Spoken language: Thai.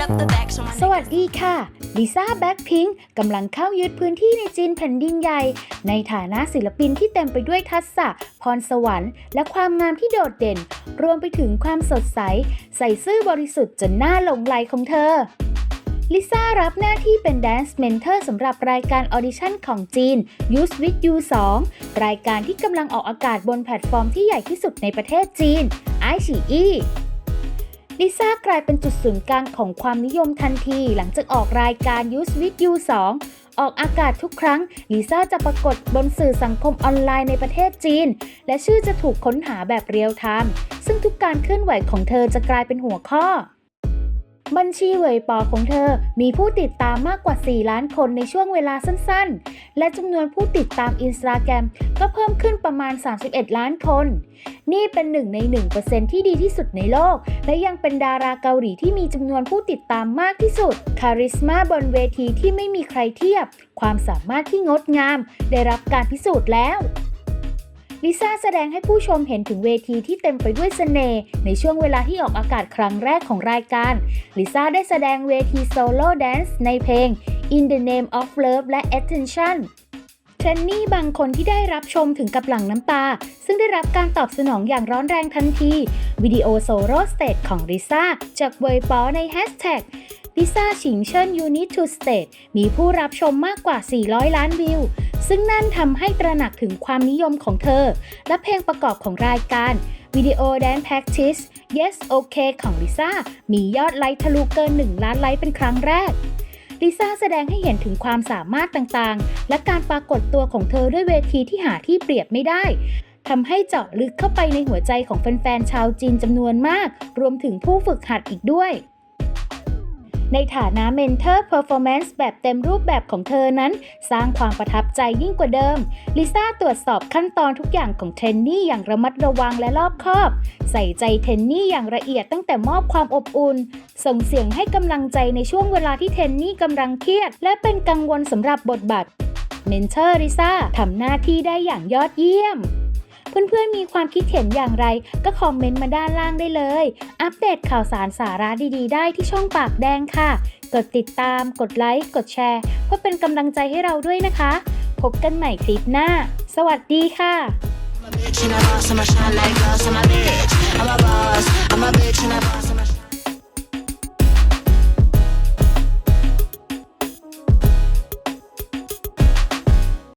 สวัสดีค่ะ ลิซ่าแบ็คพิงค์กำลังเข้ายึดพื้นที่ในจีนแผ่นดินใหญ่ ในฐานะศิลปินที่เต็มไปด้วยทักษะ พรสวรรค์ และความงามที่โดดเด่น รวมไปถึงความสดใส ใส่ซื่อบริสุทธิ์จนน่าหลงไหลของเธอลิซ่ารับหน้าที่เป็นแดนซ์เมนเทอร์สำหรับรายการออดิชั่นของจีน Use with You 2 รายการที่กำลังออกอากาศบนแพลตฟอร์มที่ใหญ่ที่สุดในประเทศจีน i อ e ลิซ่ากลายเป็นจุดศูนย์กลางของความนิยมทันทีหลังจากออกรายการ Use with You 2 ออกอากาศทุกครั้งลิซ่าจะปรากฏบนสื่อสังคมออนไลน์ในประเทศจีน และชื่อจะถูกค้นหาแบบเรียลไทม์ซึ่งทุกการเคลื่อนไหวของเธอจะกลายเป็นหัวข้อ บัญชีเหวยปอของเธอ มีผู้ติดตามมากกว่า 4 ล้านคนในช่วงเวลาสั้นๆ และจำนวนผู้ติดตามอินสตาแกรมก็เพิ่มขึ้นประมาณ 31 ล้านคน นี่เป็นหนึ่งใน 1%ที่ดีที่สุดในโลก และยังเป็นดาราเกาหลีที่มีจำนวนผู้ติดตามมากที่สุด คาริสมาบนเวทีที่ไม่มีใครเทียบ ความสามารถที่งดงาม ได้รับการพิสูจน์แล้ว ลิซ่าแสดงให้ผู้ชมเห็นถึงเวทีที่เต็มไปด้วยเสน่ห์ในช่วงเวลาที่ออกอากาศครั้งแรกของรายการ ลิซ่าได้แสดงเวทีโซโล่แดนซ์ในเพลง In the Name of Love และ Attention เทรนนี่บางคนที่ได้รับชมถึงกับหลั่งน้ำตา ซึ่งได้รับการตอบสนองอย่างร้อนแรงทันที วิดีโอโซโล่สเตจของลิซ่าจากเวยปอในแฮชแท็กลิซ่าฉิงเชิญ You Need to State มีผู้รับชมมากกว่า 400 ล้านวิว ซึ่งนั่นทำให้ตระหนักถึงความนิยมของเธอ และเพลงประกอบของรายการวิดีโอ Dance Practice Yes Okay ของลิซ่ามียอดไลค์ทะลุเกิน 1 ล้านไลค์เป็นครั้งแรกลิซ่าแสดงให้เห็นถึงความสามารถต่างๆ และการปรากฏตัวของเธอด้วยเวทีที่หาที่เปรียบไม่ได้ทำให้เจาะลึกเข้าไปในหัวใจของแฟนๆชาวจีนจำนวนมาก รวมถึงผู้ฝึกหัดอีกด้วย ในฐานะเมนเทอร์เพอร์ฟอร์แมนซ์แบบเต็มรูปแบบของเธอนั้น สร้างความประทับใจยิ่งกว่าเดิม ลิซ่าตรวจสอบขั้นตอนทุกอย่างของเทรนนี่อย่างระมัดระวังและรอบคอบ ใส่ใจเทนนี่อย่างละเอียดตั้งแต่มอบความอบอุ่น ส่งเสียงให้กำลังใจในช่วงเวลาที่เทนนี่กำลังเครียด และเป็นกังวลสำหรับบทบาทเมนเทอร์ลิซ่าทำหน้าที่ได้อย่างยอดเยี่ยม เพื่อนๆมีความคิดเห็นอย่างไร ก็คอมเมนต์มาด้านล่างได้เลย อัปเดตข่าวสารสาระดีๆ ได้ที่ช่องปากแดงค่ะ กดติดตาม กดไลค์ กดแชร์เพื่อเป็นกำลังใจให้เราด้วยนะคะ พบกันใหม่คลิปหน้า สวัสดีค่ะ bitch and a boss, I'ma shine like glass, I'm a